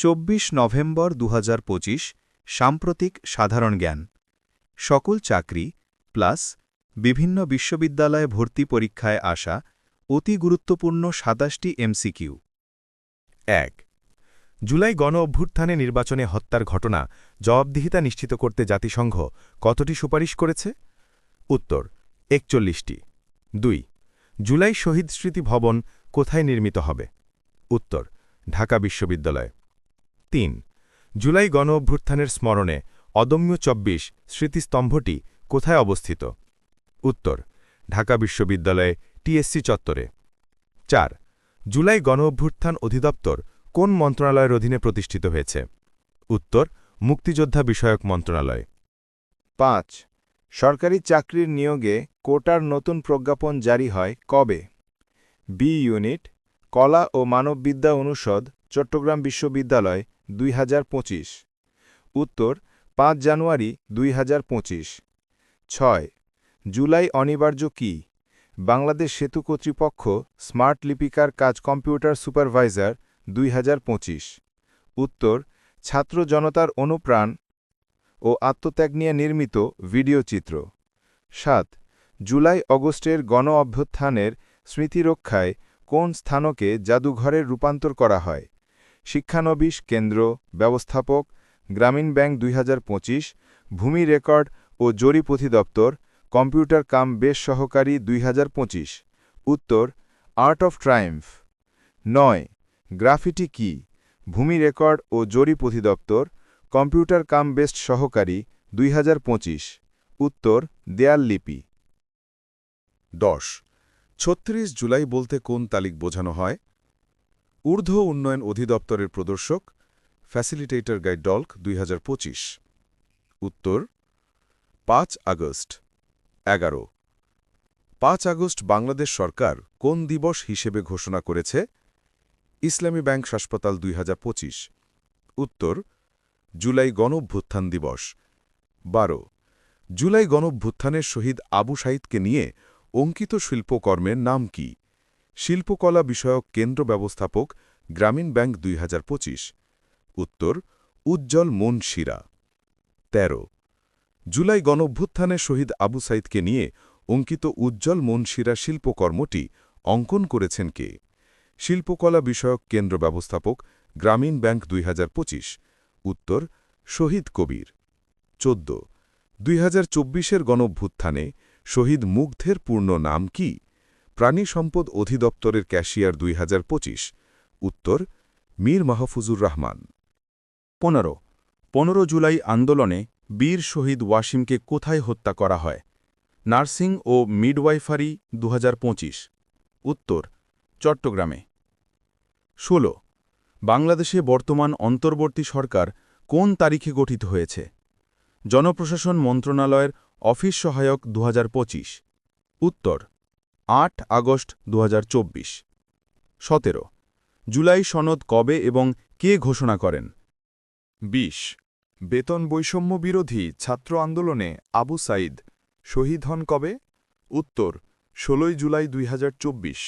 চব্বিশ নভেম্বর দু হাজার পঁচিশ সাম্প্রতিক সাধারণ জ্ঞান। সকল চাকরি, প্লাস বিভিন্ন বিশ্ববিদ্যালয়ে ভর্তি পরীক্ষায় আসা অতি গুরুত্বপূর্ণ সাতাশটি এমসিকিউ। এক, জুলাই গণ অভ্যুত্থানে নির্বাচনে হত্যার ঘটনা জবাবদিহিতা নিশ্চিত করতে জাতিসংঘ কতটি সুপারিশ করেছে? উত্তর, একচল্লিশটি। দুই, জুলাই শহীদ স্মৃতি ভবন কোথায় নির্মিত হবে? উত্তর, ঢাকা বিশ্ববিদ্যালয়। তিন। জুলাই গণ অভ্যুত্থানের স্মরণে অদম্য চব্বিশ স্মৃতিস্তম্ভটি কোথায় অবস্থিত? উত্তর, ঢাকা বিশ্ববিদ্যালয়ে টিএসসি চত্বরে। চার, জুলাই গণ অভ্যুত্থান অধিদপ্তর কোন মন্ত্রণালয়ের অধীনে প্রতিষ্ঠিত হয়েছে? উত্তর, মুক্তিযোদ্ধা বিষয়ক মন্ত্রণালয়। পাঁচ, সরকারি চাকরির নিয়োগে কোটার নতুন প্রজ্ঞাপন জারি হয় কবে? বি ইউনিট, কলা ও মানববিদ্যা অনুষদ, চট্টগ্রাম বিশ্ববিদ্যালয় দুই হাজার পঁচিশ। উত্তর, পাঁচ জানুয়ারি দুই ছয়, জুলাই অনিবার্য কি? বাংলাদেশ সেতু কর্তৃপক্ষ স্মার্ট লিপিকার কাজ কম্পিউটার সুপারভাইজার দুই হাজার পঁচিশ। উত্তর, ছাত্র জনতার অনুপ্রাণ ও আত্মত্যাগ নিয়ে নির্মিত ভিডিও চিত্র। সাত, জুলাই অগস্টের গণ অভ্যুত্থানের স্মৃতিরক্ষায় কোন স্থানকে জাদুঘরের রূপান্তর করা হয়? শিক্ষানবিশ কেন্দ্র ব্যবস্থাপক, গ্রামীণ ব্যাংক দুই হাজার পঁচিশ, ভূমি রেকর্ড ও জরিপ অধিদপ্তর, কম্পিউটার কাম বেশ সহকারী দুই হাজার পঁচিশ। উত্তর, আর্ট অফ ট্রাইম্ফ নয়, গ্রাফিটি কি? ভূমি রেকর্ড ও জরিপ অধিদপ্তর, কম্পিউটার কাম বেস্ট সহকারী দুই হাজার পঁচিশ। উত্তর, দেয়াল লিপি। দশ, ছত্রিশ জুলাই বলতে কোন তালিক বোঝানো হয়? ঊর্ধ্ব উন্নয়ন অধিদপ্তরের প্রদর্শক ফ্যাসিলিটেটর গাইড ডল্ক দুই উত্তর, পাঁচ আগস্ট, এগারো। পাঁচ আগস্ট বাংলাদেশ সরকার কোন দিবস হিসেবে ঘোষণা করেছে? ইসলামী ব্যাংক হাসপাতাল দুই হাজার পঁচিশ। উত্তর, জুলাই গণভ্যুত্থান দিবস। বারো। জুলাই গণভ্যুত্থানের শহীদ আবু সাইদকে নিয়ে অঙ্কিত শিল্পকর্মের নাম কি? শিল্পকলা বিষয়ক কেন্দ্র ব্যবস্থাপক গ্রামীণ ব্যাংক দুই হাজার পঁচিশ। উত্তর, উজ্জ্বল মন শিরা তেরো, জুলাই গণভ্যুত্থানে শহীদ আবু সাইদকে নিয়ে অঙ্কিত উজ্জ্বল মনশিরা শিল্পকর্মটি অঙ্কন করেছেন কে? শিল্পকলা বিষয়ক কেন্দ্র ব্যবস্থাপক গ্রামীণ ব্যাংক দুই হাজার পঁচিশ। উত্তর, শহীদ কবির। চোদ্দ, দুই হাজার চব্বিশের গণভ্যুত্থানে শহীদ মুগ্ধের পূর্ণ নাম কি? প্রাণী সম্পদ অধিদপ্তরের ক্যাশিয়ার দুই হাজার পঁচিশ। উত্তর, মীর মাহফুজুর রহমান। পনেরো পনেরো জুলাই আন্দোলনে বীর শহীদ ওয়াসিমকে কোথায় হত্যা করা হয়? নার্সিং ও মিডওয়াইফারি দু হাজার পঁচিশ। উত্তর, চট্টগ্রামে। ১৬ বাংলাদেশে বর্তমান অন্তর্বর্তী সরকার কোন তারিখে গঠিত হয়েছে? জনপ্রশাসন মন্ত্রণালয়ের অফিস সহায়ক দু হাজার পঁচিশ। উত্তর আট আগস্ট দু সতেরো। জুলাই সনদ কবে এবং কে ঘোষণা করেন? ২০ বেতন বৈষম্য বিরোধী ছাত্র আন্দোলনে আবু সাইদ শহীদ হন কবে? উত্তর, ষোলোই জুলাই দুই হাজার চব্বিশ।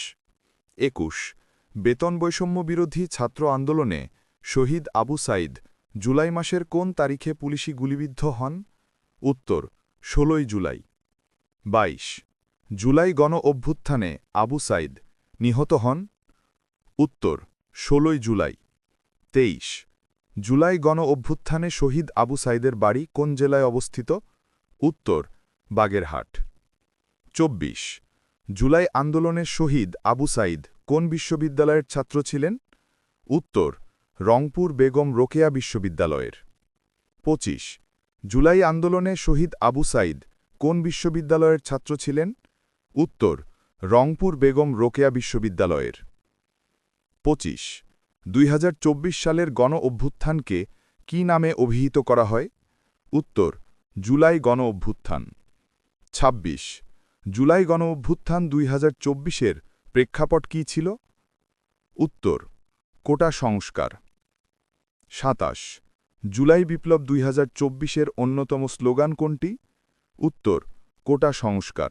একুশ। বেতন বৈষম্য বিরোধী ছাত্র আন্দোলনে শহীদ আবু সাইদ জুলাই মাসের কোন তারিখে পুলিশি গুলিবিদ্ধ হন? উত্তর, ষোলোই জুলাই। ২২ জুলাই গণ অভ্যুত্থানে আবু সাইদ নিহত হন। উত্তর, ষোলোই জুলাই। ২৩ জুলাই গণ অভ্যুত্থানে শহীদ আবু সাইদের বাড়ি কোন জেলায় অবস্থিত? উত্তর, বাগেরহাট। ২৪ জুলাই আন্দোলনের শহীদ আবু সাইদ কোন বিশ্ববিদ্যালয়ের ছাত্র ছিলেন? উত্তর, রংপুর বেগম রোকেয়া বিশ্ববিদ্যালয়ের। ২৫ জুলাই আন্দোলনে শহীদ আবু সাইদ কোন বিশ্ববিদ্যালয়ের ছাত্র ছিলেন? উত্তর, রংপুর বেগম রোকেয়া বিশ্ববিদ্যালয়ের। ২৫ দুই সালের গণ অভ্যুত্থানকে কি নামে অভিহিত করা হয়? উত্তর, জুলাই গণ অভ্যুত্থান। ২৬ জুলাই গণ অভ্যুত্থান দুই হাজার প্রেক্ষাপট কী ছিল? উত্তর, কোটা সংস্কার। সাতাশ, জুলাই বিপ্লব দুই হাজার অন্যতম স্লোগান কোনটি? উত্তর, কোটা সংস্কার।